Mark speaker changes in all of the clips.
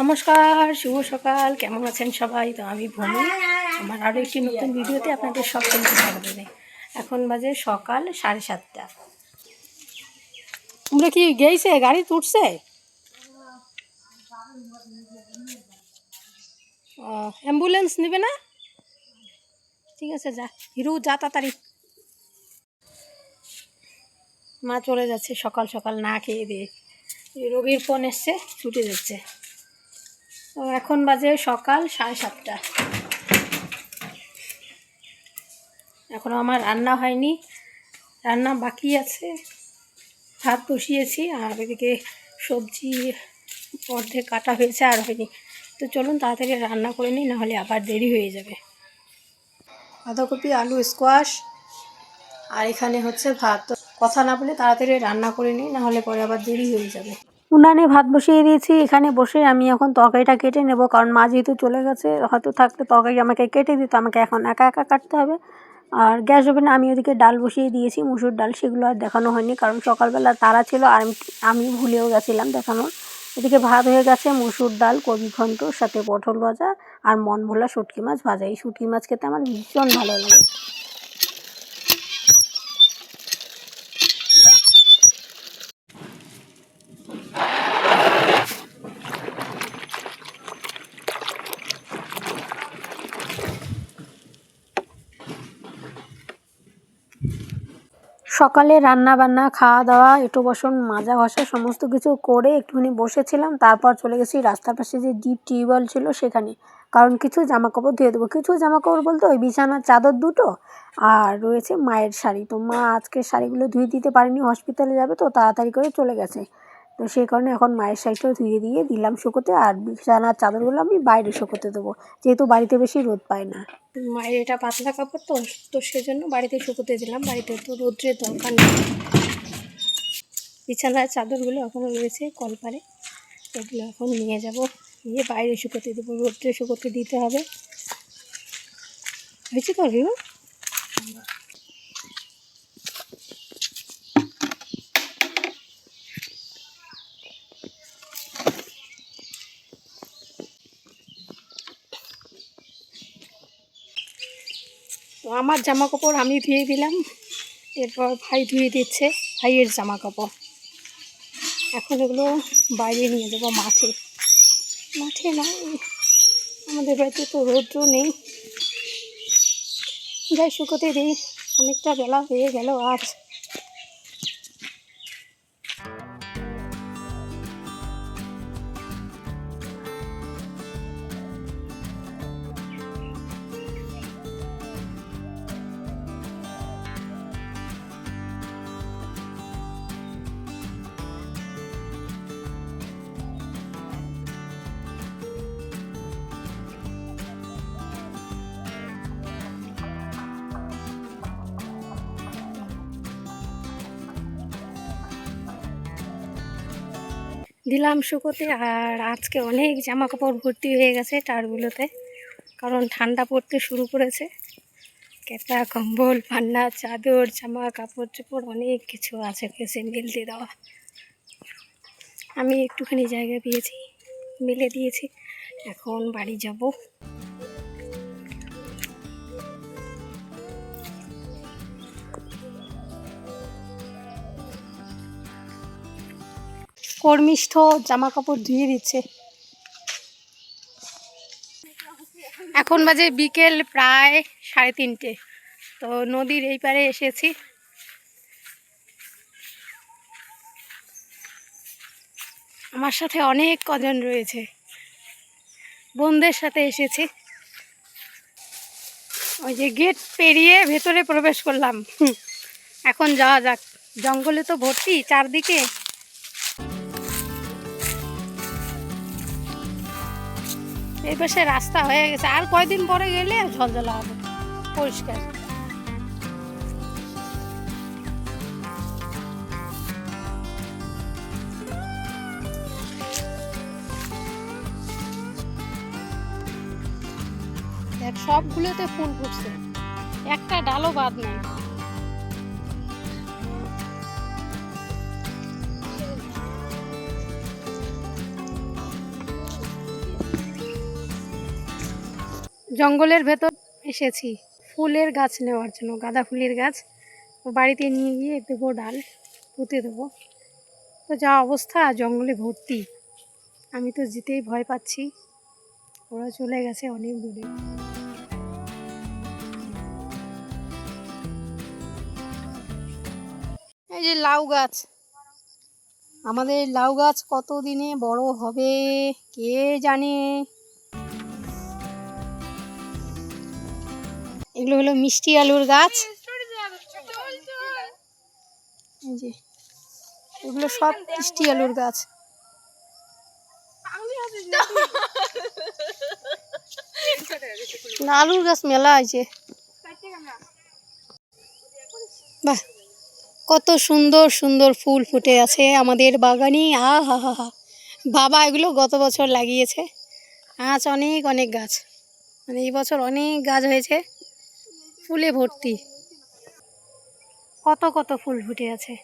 Speaker 1: নমস্কার, শুভ সকাল, কেমন আছেন সবাই? তো আমি ভূমি। আমার আরও একটি নতুন ভিডিওতে আপনাদের সকলকে স্বাগত এখন বাজে সকাল সাড়ে সাতটা। তোমরা কি গেইছে? গাড়ি তুটছে? অ্যাম্বুলেন্স নেবে না? ঠিক আছে, যা। হিরু, যা তাড়াতাড়ি। মা চলে যাচ্ছে সকাল সকাল, না খেয়ে দিয়ে। রোগীর ফোন এসছে, ছুটে যাচ্ছে। তো এখন বাজে সকাল সাড়ে সাতটা। এখনও আমার রান্না হয়নি, রান্না বাকি আছে। ভাত বসিয়েছি আর এদিকে সবজি অর্ধেক কাটা হয়েছে আর হয়নি। তো চলুন তাড়াতাড়ি রান্না করে নিই, নাহলে আবার দেরি হয়ে যাবে। বাঁধাকপি, আলু স্কোয়াশ আর এখানে হচ্ছে ভাত। কথা না বলে তাড়াতাড়ি রান্না করে নিই, নাহলে পরে আবার দেরি হয়ে যাবে। উনানে ভাত বসিয়ে দিয়েছি, এখানে বসে আমি এখন তরকারিটা কেটে নেব, কারণ মা যেহেতু চলে গেছে, হয়তো থাকলে তরকারি আমাকে কেটে দিত, আমাকে এখন একা একা কাটতে হবে। আর গ্যাস ওভেনে আমি ওদিকে ডাল বসিয়ে দিয়েছি, মুসুর ডাল সেগুলো আর দেখানো হয়নি, কারণ সকালবেলা তারা ছিল, আর আমি আমি ভুলেও গেছিলাম দেখানোর। এদিকে ভাত হয়ে গেছে, মুসুর ডাল, কবি ঘন্ট, সাথে পটল ভাজা, আর মন ভোলা শুটকি মাছ ভাজা। এই শুটকি মাছ খেতে আমার ভীষণ ভালো লাগে। সকালে রান্না বান্না খাওয়া দাওয়া একটু বসন, মাজা ঘষা সমস্ত কিছু করে একটুখানি বসেছিলাম। তারপর চলে গেছি রাস্তার পাশে যে ডিপ টিউবওয়েল ছিল সেখানে। কারণ কিছু জামা কাপড় ধুয়ে দেবো। কিছু জামা কাপড় বলতে ওই বিছানার চাদর দুটো আর রয়েছে মায়ের শাড়ি। তো মা আজকে শাড়িগুলো ধুয়ে দিতে পারেনি হসপিটালে যাবে তো তাড়াতাড়ি করে চলে গেছে। তো সেই কারণে এখন মায়ের শাড়িটাও ধুয়ে দিয়ে দিলাম শুকোতে, আর বিছানার চাদরগুলো আমি বাইরে শুকোতে দেবো। যেহেতু বাড়িতে বেশি রোদ পায় না। মায়ের এটা পাতলা কাপড় তো তো সেজন্য বাড়িতে শুকোতে দিলাম। বাড়িতে তো রোদ্রের দরকার নেই। বিছানার চাদরগুলো এখনও রয়েছে কলপারে। এগুলো এখন নিয়ে যাব। নিয়ে বাইরে শুকোতে দেবো। রোদ্রে শুকোতে দিতে হবে। হয়েছে তো রিউ তো আমার জামা কাপড় আমি ধুয়ে দিলাম। এরপর ভাই ধুয়ে দিচ্ছে ভাইয়ের জামা কাপড় এখন এগুলো বাইরে নিয়ে যাব মাঠে। মাঠে না আমাদের বাড়িতে তো রৌদ্র নেই। যাই শুকোতে দিই, অনেকটা বেলা হয়ে গেল আজ। দিলাম শুকোতে আর আজকে অনেক জামা কাপড় ভর্তি হয়ে গেছে টারগুলোতে, কারণ ঠান্ডা পড়তে শুরু করেছে। কেতা কম্বল, পান্না, চাদর জামা কাপড় চোপড় অনেক কিছু আছে কেসে মেলতে দেওয়া। আমি একটুখানি জায়গা পেয়েছি, মিলে দিয়েছি, এখন বাড়ি যাব। কর্মিষ্ঠ জামা কাপড় ধুয়ে দিচ্ছে। এখন বাজে বিকেল প্রায় সাড়ে তিনটে। তো নদীর এই পারে এসেছি। আমার সাথে অনেক কজন রয়েছে। বোনদের সাথে এসেছি। ওই যে গেট পেরিয়ে ভেতরে প্রবেশ করলাম। এখন যাওয়া যাক। জঙ্গলে তো ভর্তি চারদিকে। এই পাশে রাস্তা হয়ে গেছে। আর কয়দিন পরে গেলে ঝলঝলা হবে। পরিষ্কার। সবগুলোতে ফুল ফুটছে একটা ডালও বাদ নেই। জঙ্গলের ভেতর এসেছি। ফুলের গাছ নেওয়ার জন্য, গাঁদা ফুলের গাছ। বাড়িতে নিয়ে গিয়ে দেবো ডাল, পুঁতে দেবো। তো যা অবস্থা, জঙ্গলে ভর্তি। আমি তো যেতেই ভয় পাচ্ছি। ওরা চলে গেছে অনেক দূরে। এই যে লাউ গাছ। আমাদের লাউ গাছ কত দিনে বড় হবে কে জানে? এগুলো হলো মিষ্টি আলুর গাছ। এগুলো সব মিষ্টি আলুর গাছ। না, আলুর গাছ মেলা আছে বাহ, কত সুন্দর সুন্দর ফুল ফুটে আছে আমাদের বাগানে। আ হা হা হা। বাবা এগুলো গত বছর লাগিয়েছে। আজ অনেক অনেক গাছ। মানে এই বছর অনেক গাছ হয়েছে। ফুলে ভর্তি। কত কত ফুল ফুটে আছে।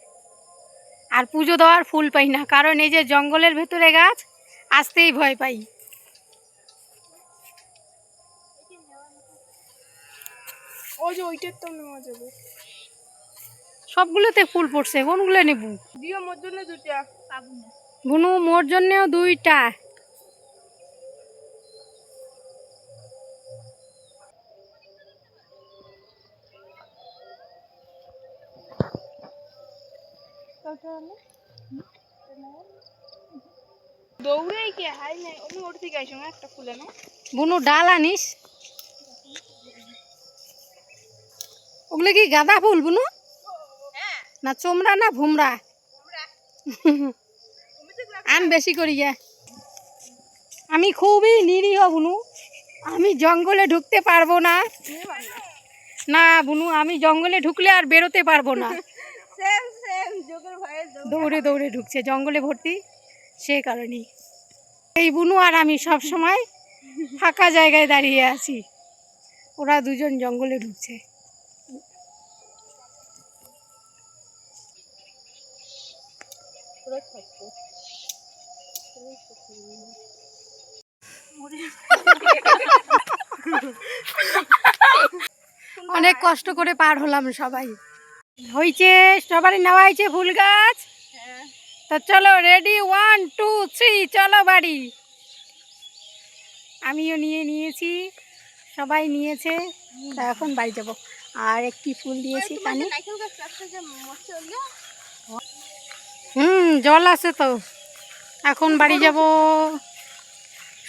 Speaker 1: আর পুজো দেওয়ার ফুল পাই না কারণ এই যে জঙ্গলের ভেতরে গাছ আসতেই ভয় পাই। সবগুলোতে ফুল পড়ছে কোনগুলো নেব?
Speaker 2: দিও মোর জন্য দুটা পাবো না
Speaker 1: বুনু মোর জন্যেও দুইটা।
Speaker 2: দৌড়েই কি
Speaker 1: গাঁদা ফুল, বুনু? না চোমরা না ভুমরা? আন বেশি করি আমি খুবই নিরীহ, বুনু। আমি জঙ্গলে ঢুকতে পারব না। না, বুনু, আমি জঙ্গলে ঢুকলে আর বেরোতে পারব না। দৌড়ে দৌড়ে ঢুকছে জঙ্গলে ভর্তি সে কারণেই। এই বুনু আর আমি সব সময় ফাঁকা জায়গায় দাঁড়িয়ে আছি। ওরা দুজন জঙ্গলে ঢুকছে। অনেক কষ্ট করে পার হলাম সবাই। হয়েছে সবারই নেওয়া হয়েছে ফুল গাছ। তো চলো রেডি ওয়ান টু থ্রি চলো বাড়ি। আমিও নিয়ে নিয়েছি সবাই নিয়েছে তা এখন বাড়ি যাব। আর একটি ফুল দিয়েছি কানে। হুম জল আছে তো। এখন বাড়ি যাব।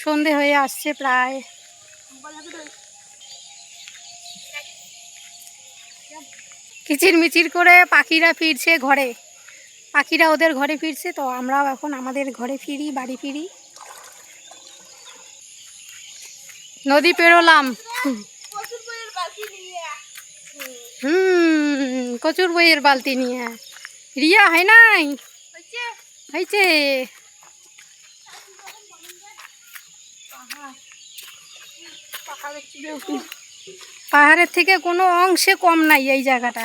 Speaker 1: সন্ধে হয়ে আসছে প্রায়। কিচির মিচির করে পাখিরা ফিরছে ঘরে। পাখিরা ওদের ঘরে ফিরছে, তো আমরাও এখন আমাদের ঘরে ফিরি, বাড়ি ফিরি। নদী পেরোলাম। হুম, কচুর বইয়ের বালতি নিয়ে। রিয়া, হয় নাই? হয়েছে।
Speaker 2: পাহাড়ের
Speaker 1: থেকে কোনো অংশে কম নাই এই জায়গাটা।